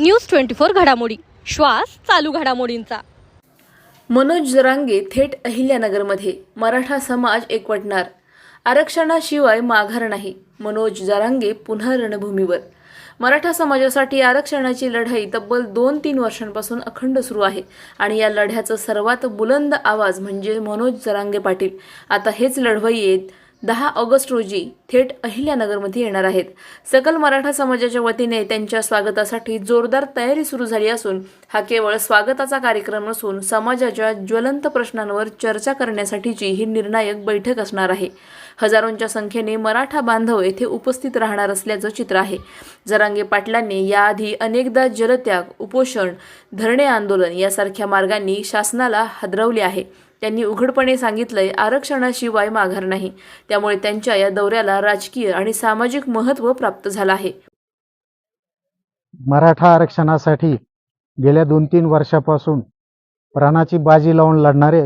News twenty four घडामोडी. श्वास चालू घडामोडींचा. मनोज जरांगे थेट अहिल्यानगरमध्ये. मराठा समाज एकवटणार. आरक्षणाशिवाय माघार नाही. मनोज जरांगे पुन्हा रणभूमीवर. मराठा समाजासाठी आरक्षणाची लढाई तब्बल दोन तीन वर्षांपासून अखंड सुरू आहे. आणि या लढ्याचा सर्वात बुलंद आवाज म्हणजे मनोज जरांगे पाटील. आता हेच लढवय्ये दहा ऑगस्ट रोजी थेट अहिल्यानगरमध्ये येणार आहेत. सकल मराठा समाजाच्या वतीने त्यांच्या स्वागतासाठी जोरदार तयारी सुरू झाली असून हा केवळ स्वागताचा कार्यक्रम नसून समाजाच्या ज्वलंत प्रश्नांवर चर्चा करण्यासाठीची ही निर्णायक बैठक असणार आहे. हजारोंच्या संख्येने मराठा बांधव येथे उपस्थित राहणार असल्याचं चित्र आहे. जरांगे पाटलांनी याआधी अनेकदा जलत्याग उपोषण धरणे आंदोलन यासारख्या मार्गांनी शासनाला हादरवले आहे. त्यांनी उघडपणे सांगितलंय आरक्षणाशिवाय माघार नाही. त्यामुळे त्यांच्या या दौऱ्याला राजकीय आणि सामाजिक महत्त्व प्राप्त झालं आहे. मराठा आरक्षणासाठी गेल्या दोन तीन वर्षापासून प्राणाची बाजी लावून लढणारे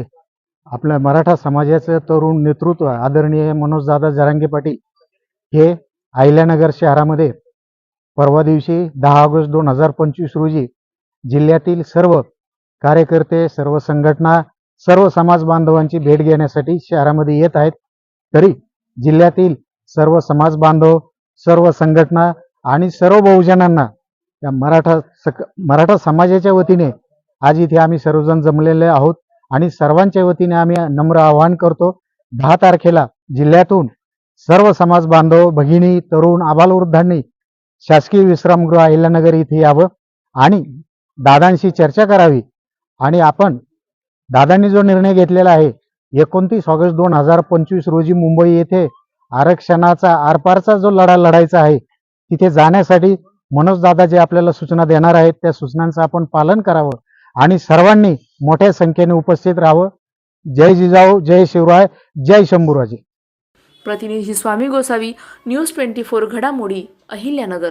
आपल्या मराठा समाजाचे तरुण नेतृत्व आदरणीय मनोजदादा जरांगे पाटील हे अहिल्यानगर शहरामध्ये परवा दिवशी दहा ऑगस्ट दोन हजार पंचवीस रोजी जिल्ह्यातील सर्व कार्यकर्ते सर्व संघटना सर्व समाज बांधवांची भेट घेण्यासाठी शहरामध्ये येत आहेत. तरी जिल्ह्यातील सर्व समाज बांधव सर्व संघटना आणि सर्व बहुजनांना या मराठा सक मराठा समाजाच्या वतीने आज इथे आम्ही सर्वजण जमलेले आहोत आणि सर्वांच्या वतीने आम्ही नम्र आवाहन करतो दहा तारखेला जिल्ह्यातून सर्व समाज बांधव भगिनी तरुण आबालवृद्धांनी शासकीय विश्रामगृह अहिल्यानगर इथे यावं आणि दादांशी चर्चा करावी आणि आपण दादांनी जो निर्णय घेतलेला आहे एकोणतीस ऑगस्ट दोन हजार पंचवीस रोजी मुंबई येथे आरक्षणाचा आरपारचा जो लढा लढायचा आहे तिथे जाण्यासाठी मनोज दादा जे आपल्याला सूचना देणार आहेत. त्या सूचनांचं आपण पालन करावं आणि सर्वांनी मोठ्या संख्येने उपस्थित राहावं. जय जिजाऊ जय शिवराय जय शंभूराजे. प्रतिनिधी Swami Gosavi news twenty four घडामोडी अहिल्यानगर.